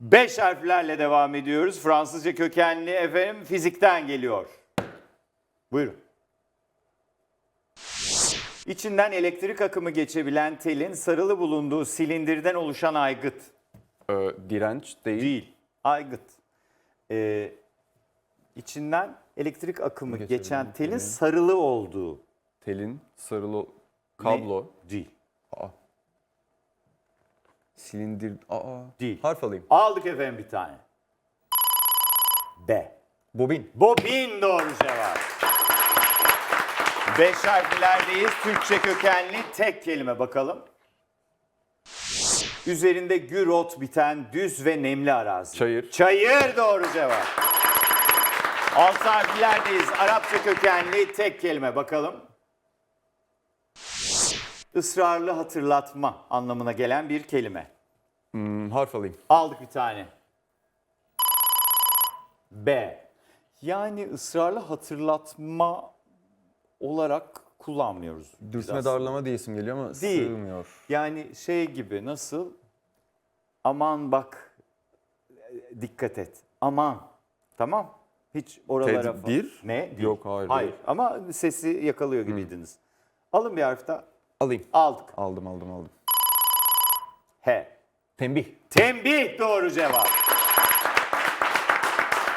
Beş harflerle devam ediyoruz. Fransızca kökenli efendim fizikten geliyor. Buyurun. İçinden elektrik akımı geçebilen telin sarılı bulunduğu silindirden oluşan aygıt. Ee, direnç değil. Değil. Aygıt. Ee, içinden elektrik akımı Geçebilen geçen telin sarılı olduğu. Telin, sarılı Ne? kablo, Değil. Silindir, aa. Değil. Harf alayım. Aldık efendim bir tane. B. Bobin. Bobin doğru cevap. Beş harflerdeyiz. Türkçe kökenli tek kelime bakalım. Üzerinde gürot biten düz ve nemli arazi. Çayır. Çayır doğru cevap. Altı harflerdeyiz. Arapça kökenli tek kelime bakalım. Israrlı hatırlatma anlamına gelen bir kelime. Hmm, harf alayım. Aldık bir tane. B. Yani ısrarlı hatırlatma olarak kullanmıyoruz. Dürtme aslında. darlama diye isim geliyor ama Değil. sığmıyor. Yani şey gibi nasıl? Aman bak dikkat et. Aman. Tamam. Hiç oralara Tedbir? Ne? Değil. Yok, hayır, Hayır ama sesi yakalıyor gibiydiniz. Alın bir harf daha. Alayım. Aldık. Aldım aldım aldım. H. Tembih. Tembih doğru cevap.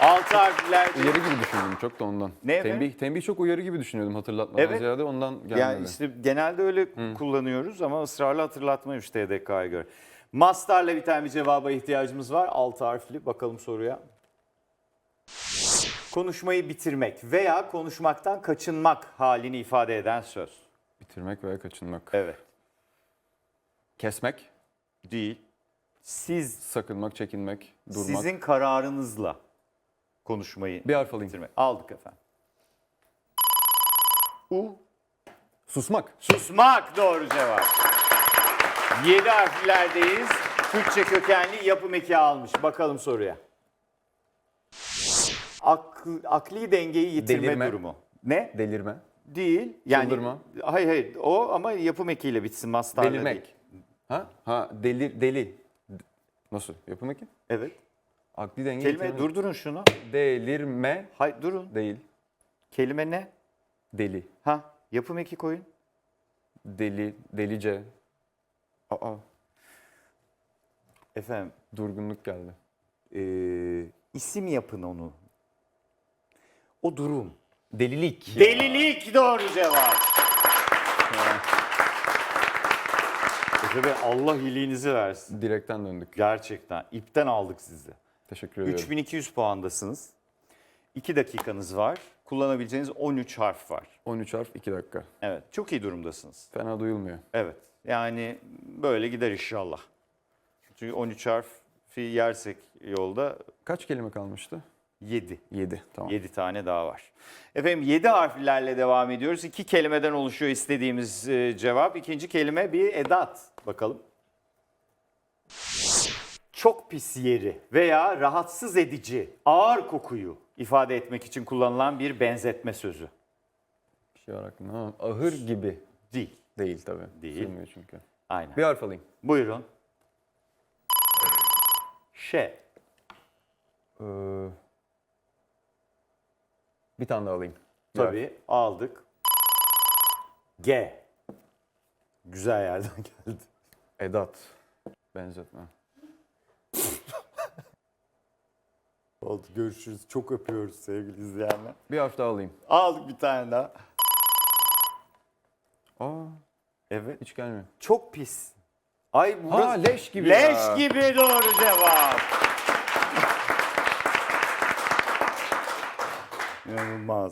Altı harfler. Uyarı gibi düşündüm çok da ondan. Ne efendim? Tembih, tembih çok uyarı gibi düşünüyordum hatırlatmadan Evet. ziyade ondan gelmedi. Yani işte genelde öyle kullanıyoruz ama ısrarlı hatırlatmaymış TDK'ya göre. Mastarla biten bir cevaba ihtiyacımız var. Altı harfli. Bakalım soruya. Konuşmayı bitirmek veya konuşmaktan kaçınmak halini ifade eden söz. Bitirmek veya kaçınmak. Evet. Kesmek, Değil. Siz, sakınmak, çekinmek, durmak. sizin kararınızla konuşmayı Bir harf alayım. bitirmek. Aldık efendim. U. Susmak. Susmak doğru cevap. 7 harflerdeyiz. Türkçe kökenli yapım eki almış. Bakalım soruya. Akl- akli dengeyi yitirme Delirme. durumu. Ne? Delirme. Değil. Yani, Çıldırma. Hayır hayır o ama yapım ekiyle bitsin mastarla değil. Delirmek. Ha? Ha, delir, deli. Nasıl? Yapım eki? Evet. Akli denge. Kelime yitirme- durdurun şunu. Delirme Hayır durun. değil. Kelime ne? Deli. Ha yapım eki koyun. Deli, delice. Aa, Efendim durgunluk geldi. e, isim yapın onu. O durum. Delilik. Delilik doğru cevap. Efe Bey Allah iyiliğinizi versin. Direkten döndük. Gerçekten ipten aldık sizi. Teşekkür ediyorum. 3200 puandasınız. 2 dakikanız var. Kullanabileceğiniz 13 harf var. 13 harf 2 dakika. Evet çok iyi durumdasınız. Fena duyulmuyor. Evet yani böyle gider inşallah. Çünkü 13 harfi yersek yolda Kaç kelime kalmıştı? 7. 7. Tamam. 7 tane daha var. Efendim 7 harflerle devam ediyoruz. İki kelimeden oluşuyor istediğimiz e, cevap. İkinci kelime bir edat. Bakalım. Çok pis yeri veya rahatsız edici, ağır kokuyu ifade etmek için kullanılan bir benzetme sözü. Bir şey var aklımda ama ahır gibi Değil. değil tabii. Değil. Sığmıyor çünkü. Aynen. Bir harf alayım. Buyurun. Ş. Ee, bir tane daha alayım. Tabii aldık. G. Güzel yerden geldi. Edat. Benzetme. Oldu görüşürüz. Çok öpüyoruz sevgili izleyenler. Bir harf daha alayım. Aldık bir tane daha. Aa, Evet. hiç gelmiyor. Çok pis. Ay burası... Ha leş gibi Leş ya. gibi doğru cevap. まあ